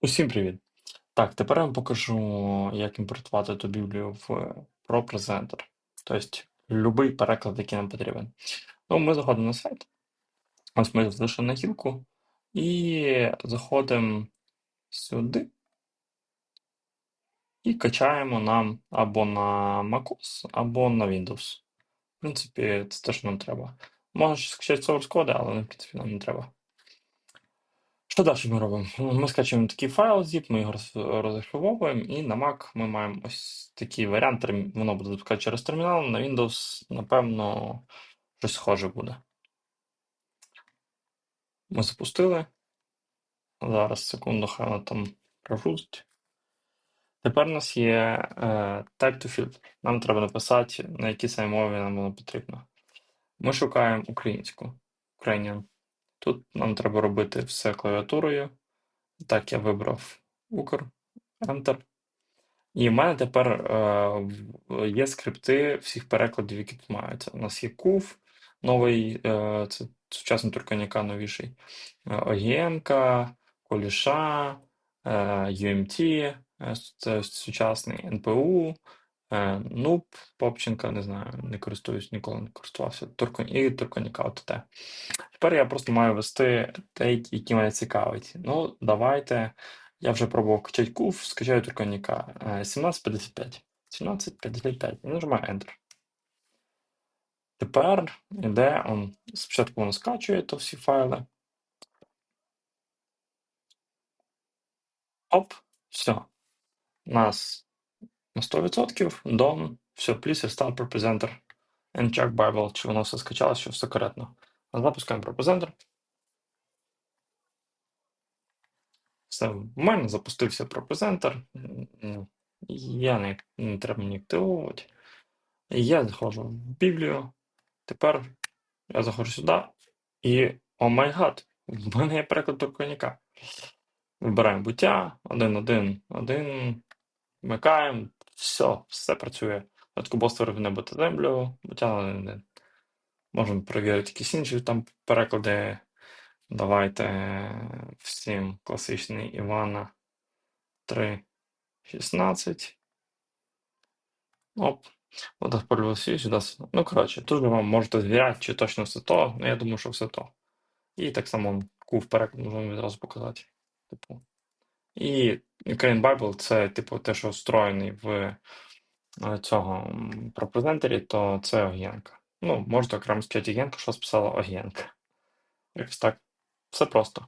Усім привіт! Так, тепер я вам покажу, як імпортувати ту біблію в ProPresenter. Тобто, будь-який переклад, який нам потрібен. Ну, ми заходимо на сайт. Ось ми зайшли на гілку і заходимо сюди і качаємо нам або на MacOS, або на Windows. В принципі, це те, що нам треба. Можна ще скачати source коди, але в принципі нам не треба. Що далі ми робимо? Ми скачуємо такий файл zip, ми його роз- розархівовуємо, і на Mac ми маємо ось такий варіант. Воно буде запускати через термінал. На Windows, напевно, щось схоже буде. Ми запустили. Зараз, секунду, хай воно там прогрузить. Тепер у нас є е, type to field. Нам треба написати, на якій саме мові нам воно потрібно. Ми шукаємо українську. Ukrainian. Тут нам треба робити все клавіатурою. Так, я вибрав Укр, Enter. І в мене тепер е, є скрипти всіх перекладів, які тут маються. У нас є CUV, новий, е, це сучасний Турканяка новіший, е, OGM, Коліша, е, UMT, е, це сучасний НПУ, е, NUP, Попченка, не знаю, не користуюсь, ніколи не користувався. Турко- І Турканяка ОТТ. Тепер я просто маю ввести те, які мене цікавить. Ну, давайте. Я вже пробував качати кув, скачаю Турконіка. Е, 1755. 1755. І нажимаю Enter. Тепер іде он. Спочатку воно скачує то всі файли. Оп, все. У нас на 100% done. Все, please restart ProPresenter and check Bible, чи воно все скачалось, що все коректно. Запускаємо ProPresenter. Все, в мене запустився. Ну, Я не, не треба мені активовувати. Я заходжу в Біблію. Тепер я заходжу сюди і о май гад, в мене є переклад до коньяка. Вибираємо буття, один, один, один, вмикаємо, все, все працює. Спочатку Бог створив небо та землю, один, один. Можемо перевірити якісь інші там переклади. Давайте всім класичний Івана 3.16. Оп. Водоспорювався сюди. Ну, коротше, тут ви вам можете звіряти, чи точно все то. Ну, я думаю, що все то. І так само кув переклад можемо відразу показати. Типу. І Ukraine Bible це, типу, те, що встроєний в е, цього пропрезентері, то це Огієнка. Ну, можете окремо сказати Огієнка, що списала Огієнка. Якось так. Все просто.